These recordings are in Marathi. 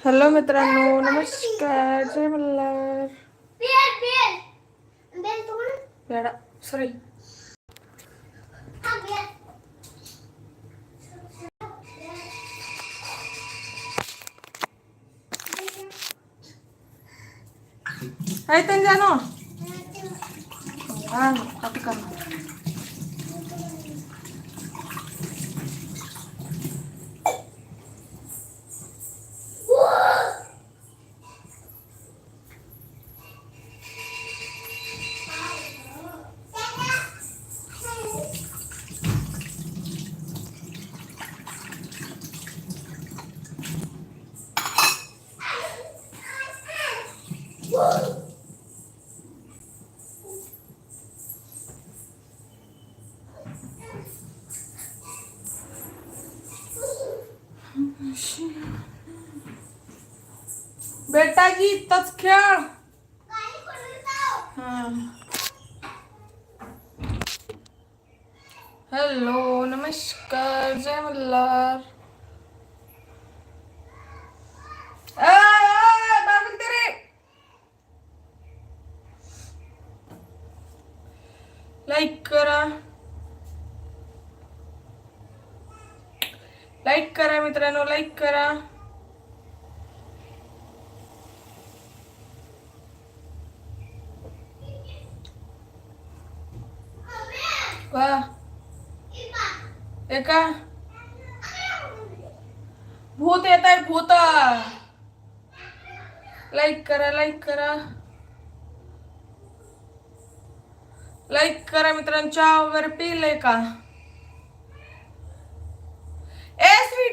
हॅलो मित्रांनो. नमस्कार. जय मल्हार. सॉरी हा बेल. आहे ते जानो बेटा जी इथंच खेळ. हॅलो नमस्कार जय मल्हार ए, ए, बाबूल तेरे. लाईक करा लाईक करा मित्रांनो लाईक करा. वा. एका भूत येत आहे भूत. लाईक करा लाईक करा. लाईक करा मित्रांनो चहा लेका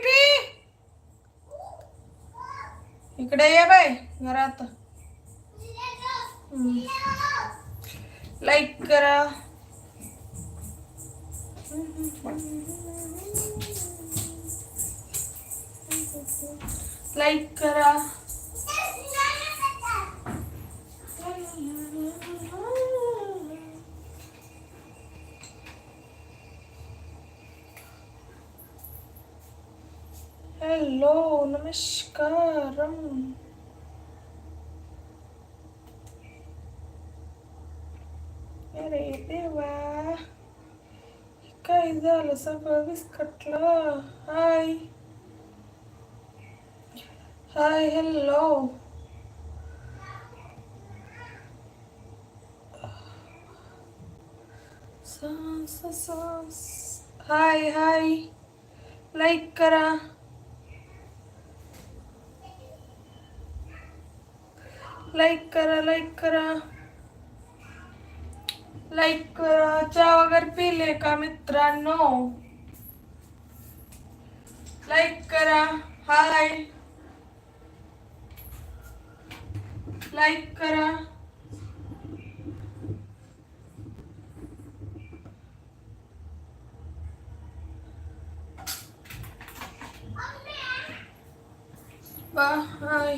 पिलंय इकडे ये बाय घरात. लाईक करा. लाईक करा. हॅलो नमस्कार अरे देवा काय झालं? सगळं विस्कटलं. Hi hi hello hi hi like करा. लाईक करा लाईक करा. लाईक करा. चहा वगैरे पिले का मित्रांनो? लाईक करा. हाय लाईक करा हाय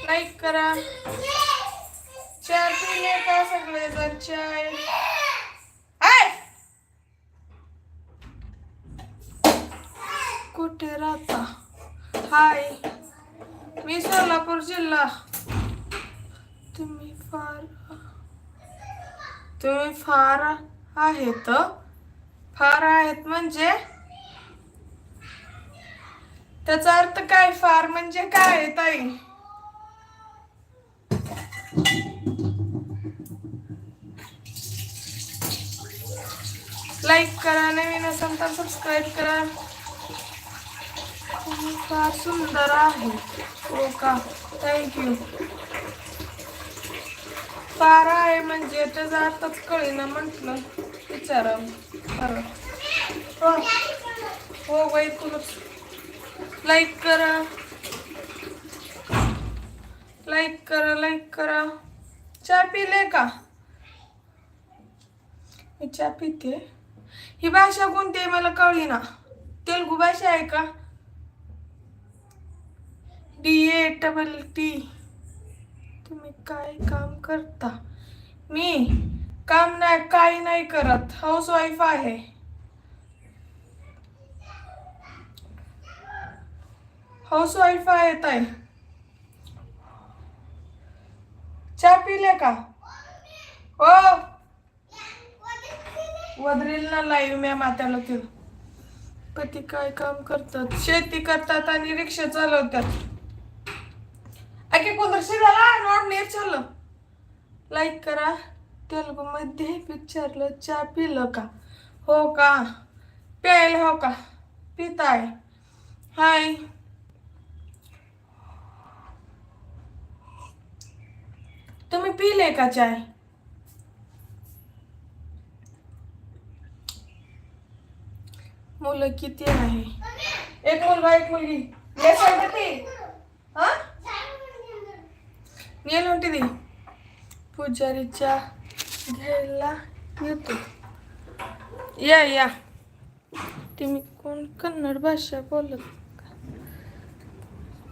लाईक करा. चाय पिले का सगळे जण चाय कुठे राहता? हाय मी सोलापूर जिल्हा. तुम्ही फार तुम्ही फार आहेत फार आहेत म्हणजे? त्याचा अर्थ काय? फार म्हणजे काय आहे, ताई? लाईक करा नवीन असेल तर सबस्क्राईब करा. फार सुंदर आहे. हो का? थँक्यू फार आहे म्हणजे त्याचा अर्थच कळेना म्हटलं. विचारा. खरं हो. हो बाई तुला लाईक करा. लाईक करा लाईक करा. चहा पिले का? मी चहा पिते. ही भाषा कोणती आहे मला कळली ना. तेलगू भाषा आहे का? D A double T. तुम्ही काय काम करता? मी काम नाही काही नाही करत. हाऊस वाईफ आहे. हाऊस वाईफ आहे ताई. चहा पिले का? हो. वदरील ना लाईव्ह म्या मात्याला ते पती काय काम करतात? शेती करतात आणि रिक्षा चालवतात. अगे कोणतरी झाला नॉट नेर चाललं. लाईक करा. तेलगू मध्ये विचारलं चहा पिलं का? हो का? प्यायला हो का? पिताय. हाय तुम्ही पिले का चाय? मुलं किती आहे? एक मुलगा एक मुलगी. नेल म्हणते ती पुजारीच्या घ्यायला येतो. या या. तुम्ही कोण कन्नड भाषा बोलत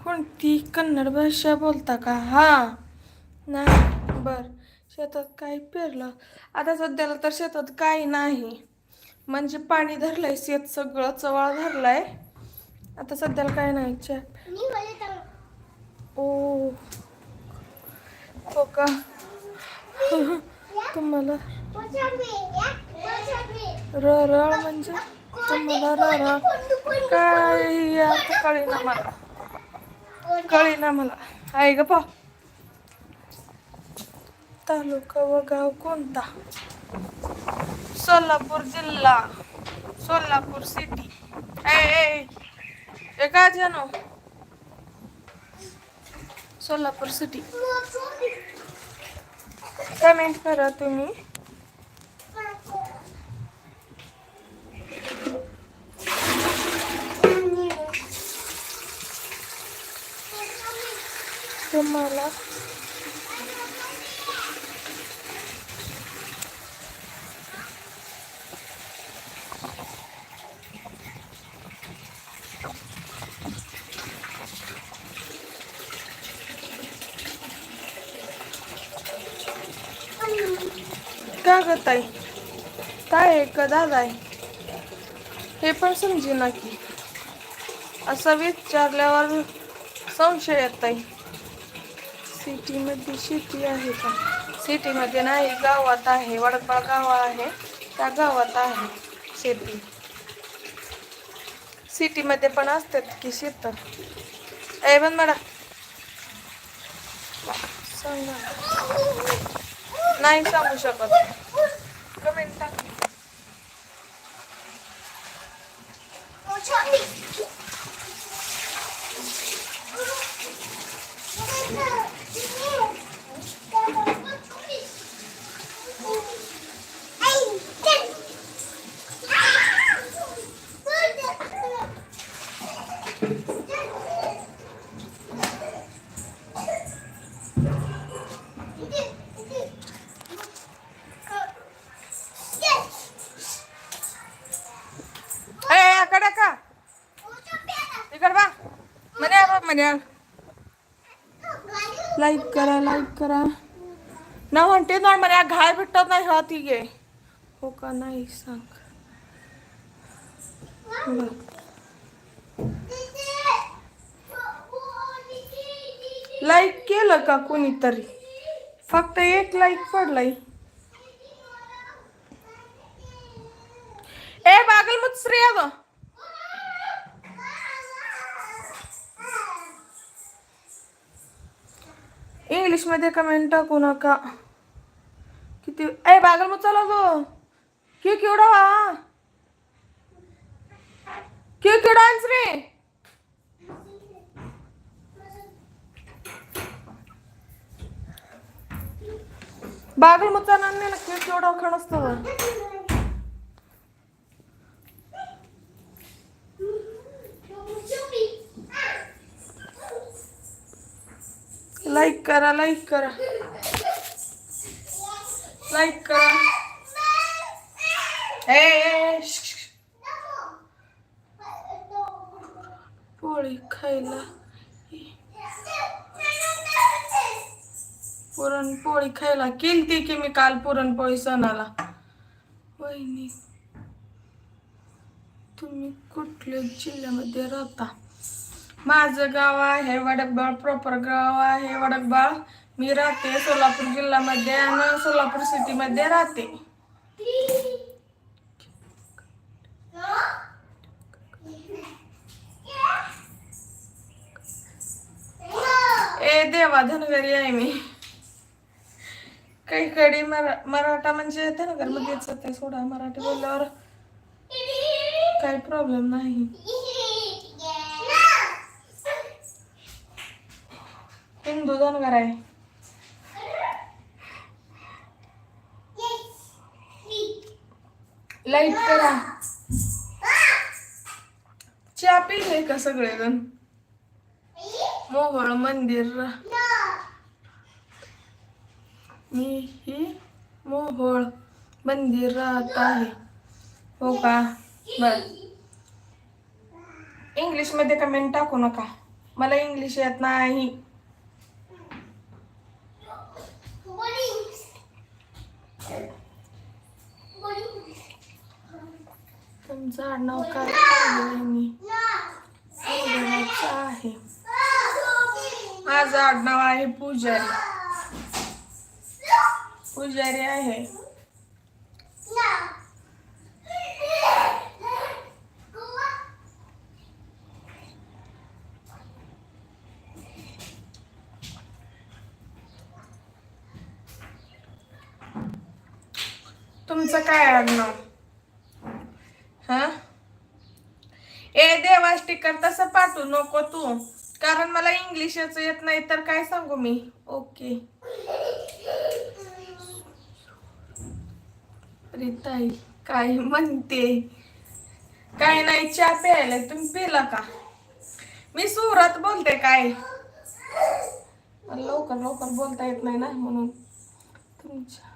कोणती कन्नड भाषा बोलता का? हा. नाही बर. शेतात काय पेरलं. आता सध्याला तर शेतात काही नाही. म्हणजे पाणी धरलंय शेत सगळं चवळ धरलाय. आता सध्याला काय नाही ओ. हो का? तुम्हाला ररळ म्हणजे तुम्हाला ररळ काय आता कळी ना मला. कळी ना मला. आहे ग पा. तालुका व गाव कोणता? सोलापूर जिल्हा सोलापूर सिटी ए ए ए काय जानो सोलापूर सिटी कमेंट करा तुम्ही. तुम्हाला का ग ताई. काय आहे? का दादा आहे हे पण समजे ना की. असं विचारल्यावर संशय येत ताई. सिटीमध्ये शेती आहे का? सिटीमध्ये नाही गावात आहे. वडपा गाव आहे. त्या गावात आहे शेती. सिटीमध्ये पण असतात की शेत. ए पण मॅडम सांगा. नाही सांगू शकत. Yeah. ठीक आहे. हो का? नाही सांग. लाईक केलं का कोणीतरी? फक्त एक लाईक पडलाय. ए बागल मत श्रेया ग. इंग्लिशमध्ये कमेंट टाकू नका. किती? ए बागल मग चला गो. क्यू केवढा वा क्यू केवढा रे. बागल मत ना क्यू केवढा खण असतो. लाईक करा लाईक करा. लाईक करा. ए, पोळी खायला पुरणपोळी खायला केलती की मी काल पुरणपोळी सणाला? वहिनी तुम्ही कुठल्या जिल्ह्यामध्ये राहता? माझं गाव आहे वडकबाळ प्रॉपर गाव आहे वडकबाळ. मी राहते सोलापूर जिल्ह्यामध्ये आणि सोलापूर सिटीमध्ये राहते. ए देवा धनगरी आहे मी. काही कडी मरा मराठा म्हणजे धनगर मध्येच ते सोडा. मराठी बोलल्यावर काही प्रॉब्लेम नाही. हिंदू धनगर आहे. लाइट करा. चहा पिले का सगळेजण? मोहोळ मंदिर. मी ही मोहोळ मंदिर राहत आहे. हो का? बर. इंग्लिशमध्ये कमेंट टाकू नका. मला इंग्लिश येत नाही. तुमचं आडनाव काय आहे मी? आहे. माझं आडनाव आहे पुजारी. पुजारी आहे. तुमचं काय आडनाव हा ए कर तसं पाठवू नको तू. कारण मला इंग्लिशच येत नाही तर काय सांगू मी? ओके ताई काय म्हणते? काय नाही चहा प्यायला तुम्ही पिला का? मी सुरत बोलते काय? लवकर लवकर बोलता येत नाही ना म्हणून. तुमच्या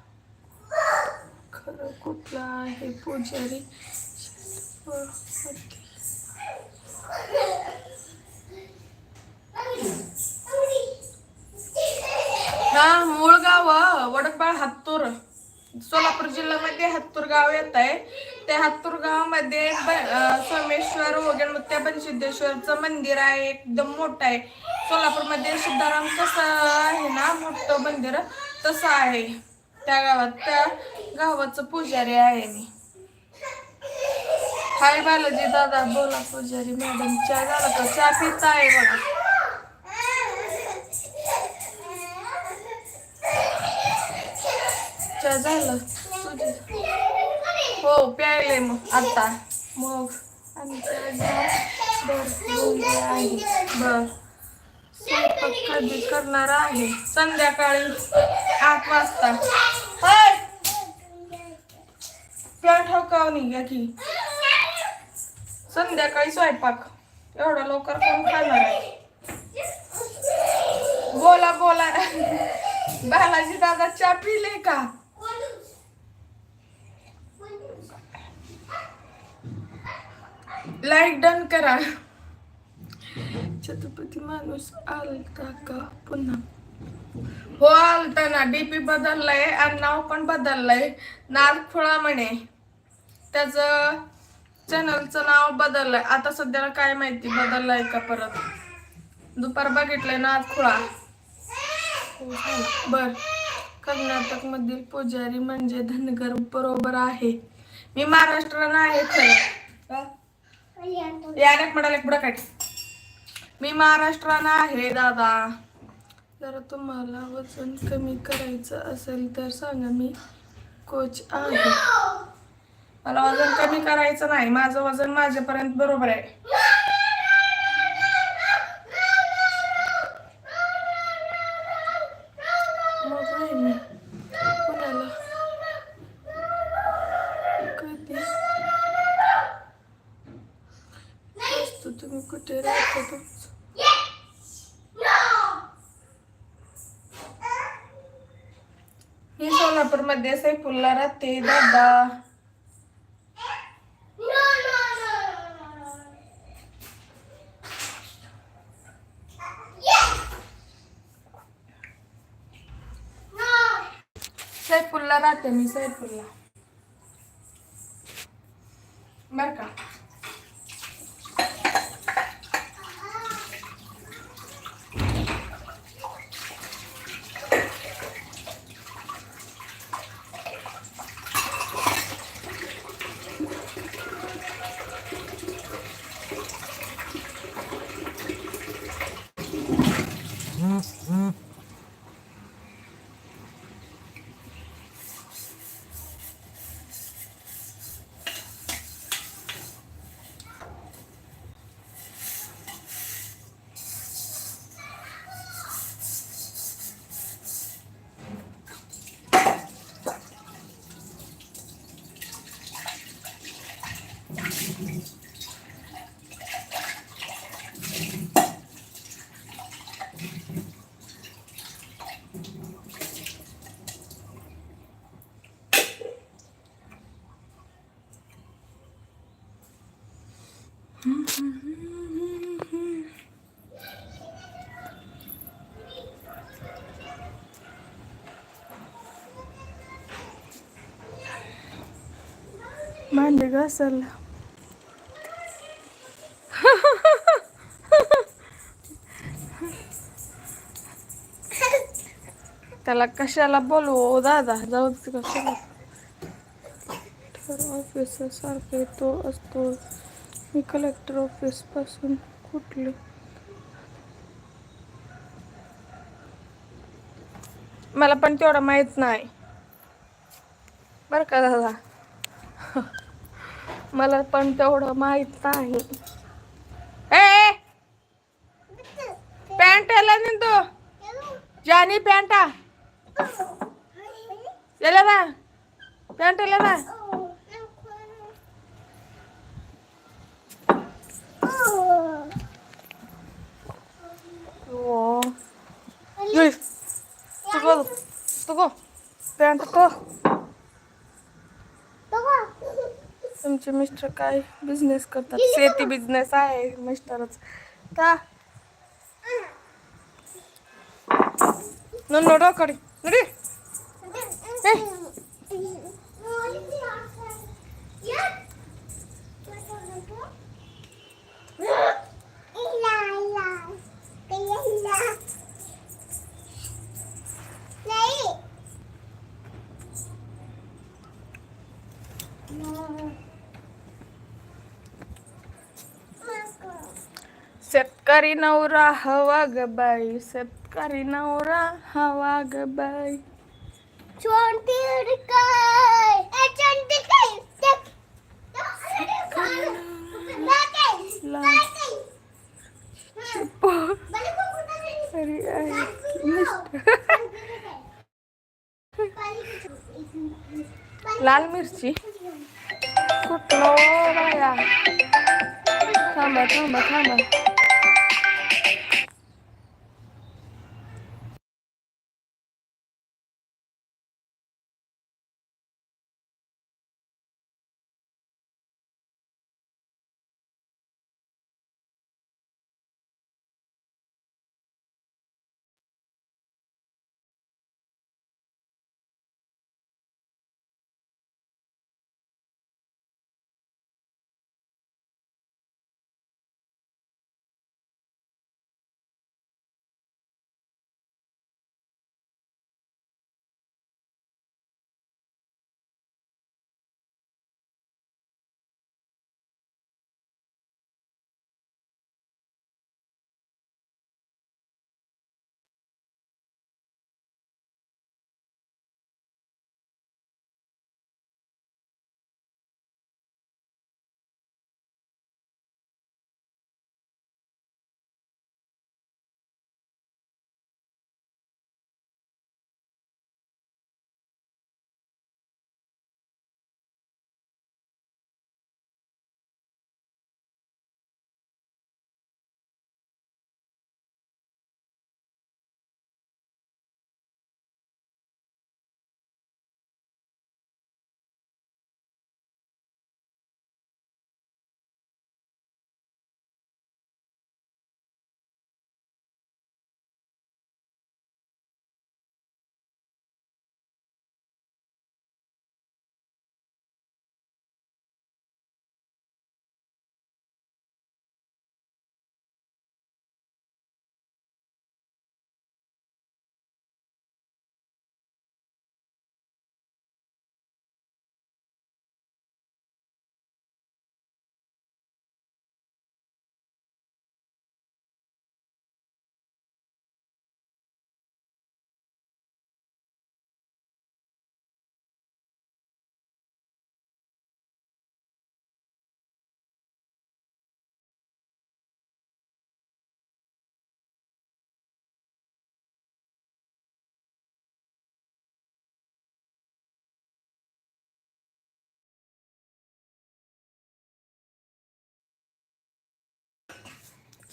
खरं कुठलं आहे पुजारी? हा मूळ गाव वडपाळ हत्तूर सोलापूर जिल्ह्यामध्ये हत्तूर गाव येत आहे. त्या हत्तूर गावामध्ये सोमेश्वर वगैरे बनसिद्धेश्वरचं मंदिर आहे एकदम मोठं आहे. सोलापूरमध्ये सिद्धाराम कसं आहे ना मोठं मंदिर तसं आहे. त्या गावात त्या गावाचं पुजारी आहे मी. हाय बालाजी दादा बोला पुजारी मॅडम चहा झाला का? चहा पिता आहे बघा. चहा झालं? हो प्यायले मग आता. मग आणि बर आहे. स्वयंपाक कधी करणार आहे? संध्याकाळी आठ वाजता. हाय. प्या ठोकावणी घ्या की. संध्याकाळी स्वयंपाक. एवढा लवकर कोण खाणार आहे? बोला बोला. बालाजी दादा चा पिले का? लाईक डन करा. छत्रपती माणूस आलता का पुन्हा? हो आलता ना. डीपी बदललाय आणि नाव पण बदललंय. नागफुळा म्हणे. त्याच चॅनलचं नाव बदललंय. आता सध्याला काय माहिती? बदललंय का परत? दुपार बघितलंय नागखुळा बर. कर्नाटक मधील पुजारी म्हणजे धनगर बरोबर आहे. मी महाराष्ट्र आहे खरं. हा? म्हणाले पुढं काय? मी महाराष्ट्रानं आहे दादा. जर तुम्हाला वजन कमी करायचं असेल तर सांगा मी कोच आहे. मला वजन कमी करायचं नाही. माझं वजन माझ्यापर्यंत बरोबर आहे. तुम्ही कुठे राहतो मी सैफुल्ला राहते. दादा. सैफुल्ला राहते भांडे घासायला त्याला कशाला बोलवू दादा जाऊ दे कशाला ऑफिस सारखं येतो असतो मी कलेक्टर ऑफिसपासून कुठले मला पण तेवढं माहीत नाही बरं का दादा मला पण तेवढं माहीत नाही. ए पॅन्ट आला नाही तो. जानी पॅन्टा गेला ना पॅन्ट आला ना ओ तू गो तू गो पॅन्ट को तुमचे मिस्टर काय बिझनेस करतात? शेती बिझनेस आहे मिस्टरच. का? नोडो कडे नडी. नवरा हवा ग बाई शेतकरी नवरा हवा ग बाई छोटी काय ए छोटी काय देख अरे आहे लाल मिरची कुठलं बाया थांबा थांबा थांबा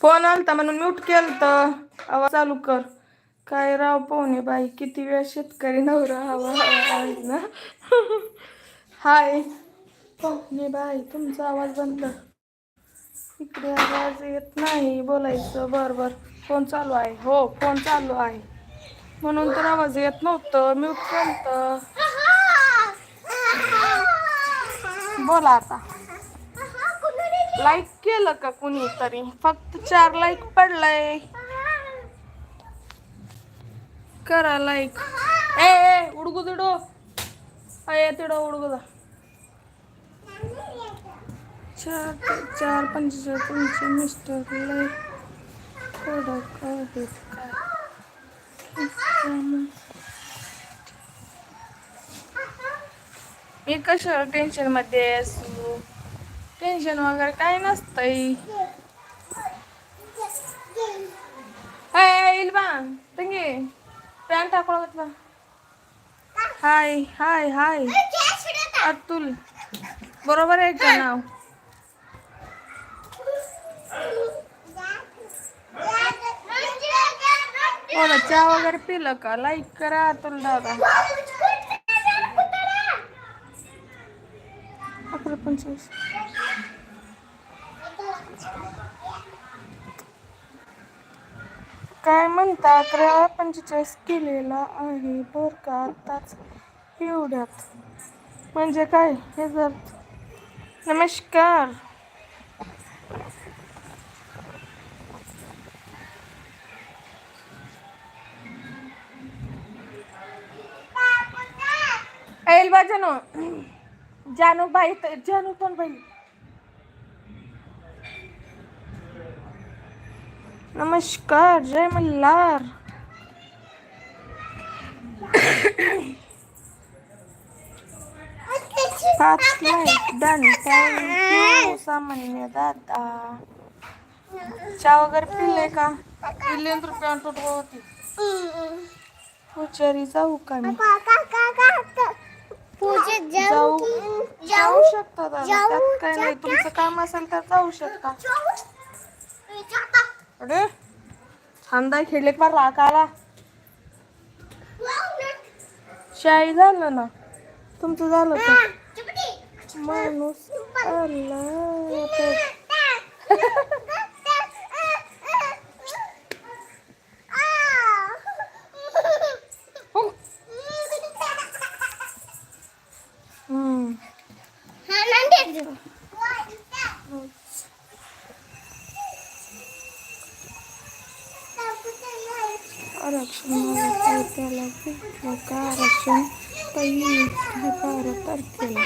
फोन आलता म्हणून म्यूट केलं तर आवाज चालू कर. काय राव पोहणे बाई किती वेळ शेतकरी नवरा हवा आहे ना? हाय. पाहुणे बाई तुमचा आवाज बंद. इकडे आवाज येत नाही बोलायचं बर बर. फोन चालू आहे. हो फोन चालू आहे. म्हणून तर आवाज येत नव्हतं. म्यूट केलं बोला आता. लाईक केलं का कुणी तरी फक्त चार लाईक पडलंय. करा लाईक ए ए उडगू तिडो. अय तिडो उडगू दा चार चार पंचेचाळीस तुमचे मिस्टर लाईक कडक आहेत काय मी कशाला टेन्शनमध्ये असू टेन्शन वगैरे काय नसतंय. हाय बा तंगे पॅन टाकला बा हाय हाय हाय. अतुल. बरोबर आहे का नाव? बोला चहा वगैरे पिलं का? लाईक करा अतुल दादा. अकरा पंचवीस. काय म्हणता अकरा पंचेचाळीस केलेला आहे बर का आत्ताच. एवढ्यात. म्हणजे काय? हे जर नमस्कार. एलबा जानू जानू बाई जानू पण बाई. नमस्कार जय मल्हार. पाच लाईक डन थँक्यू सामान्य दादा. चहा वगैरे पिले का? पिले रुपया टोटवा होती. पुजारी जाऊ का मी? पूजेत जाऊ. जाऊ शकता दादा. त्यात काय नाही तुमचं काम असेल तर जाऊ शकता. अरे खांदा खेळले का राग आला शाही झालं ना तुमचं झालं का त्याला का आरक्षण तारखेला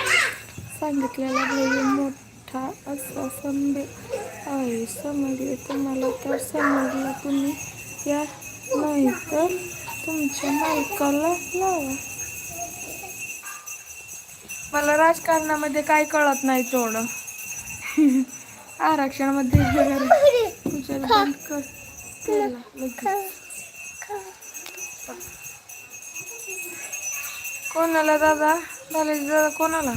सांगितलेला लई मोठा असा संदेश आहे समजले तुम्हाला तर समजला तुम्ही या नाही तर तुमच्या मालकाला लावा मला राजकारणामध्ये काय कळत नाही तेवढं आरक्षणामध्ये वगैरे तुझ्या बंद कर केला लगेच. कोणाला दादा बालाजी दादा कोणाला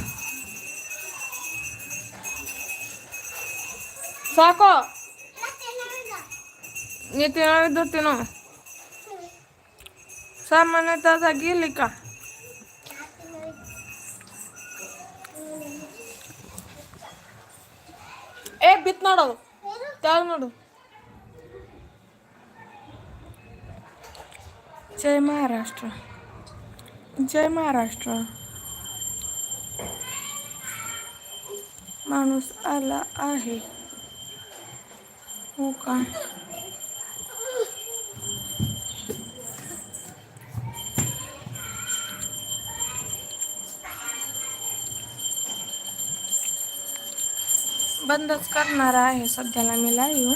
साको येते ना धरते ना सामान्य दादा गेले का ए ಬಿತ್ ನೋಡು ತೆಳಗ್ ನೋಡು जय महाराष्ट्र जय महाराष्ट्र. माणूस आला आहे. हो का? बंदच करणार आहे सध्याला मी लाईव्ह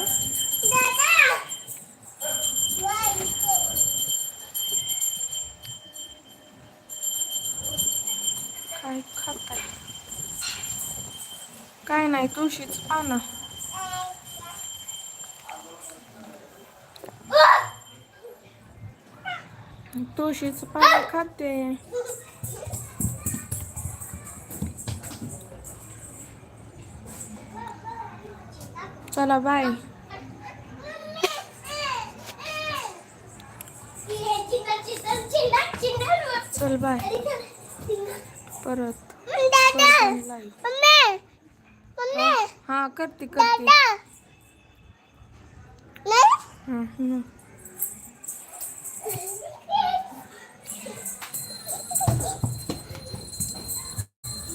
काय खाताय? काय नाही तुळशीच पानं. तुळशीच पानं खाते. चला बाय. चल बाय. परत. हा करते करते.